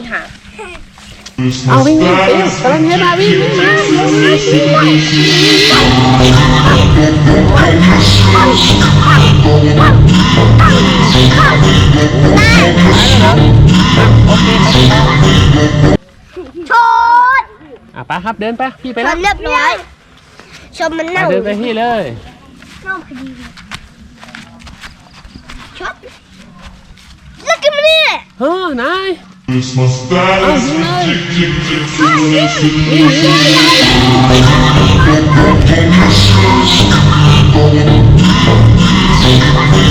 ี่ค่ะเอาวิ่งวิ่งฟิวกำลังให้มาวิ่งวิ่งมาเร็ววิ่งวิ่งโอเคครับชนอะไปครับเดินไปพี่ไปชแล้วนเรียบร้อยชนมันอะเน่าเดินไปพี่เลย เน่าพอดีชนแล้วก็มาเนี่ยเฮ้ยนาย Christmas bells tick tick tick tick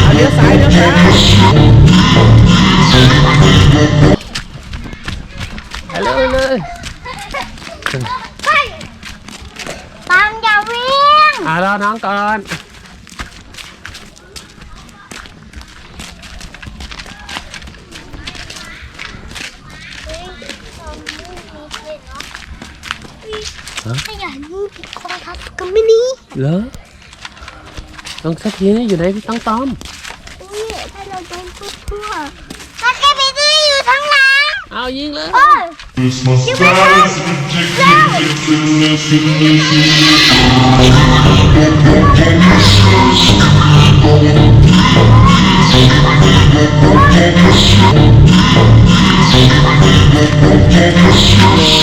เอาเลี้ยวซ้ายเลี้ยวซ้ายไปเลยเลยไปปังอย่าวิ่งอะรอน้องก่อน ไม่อยากนี่ติดคอทับก็ไม่นี่เหรอต้องสักทีนี่อยู่ไหนพี่ต้องตอมนี่ถ้าเราโดนทั่วๆแล้วก็ไปที่อยู่ทั้างหลังเอายิงเลยโอ้ย Christmas bells tick tick tick tick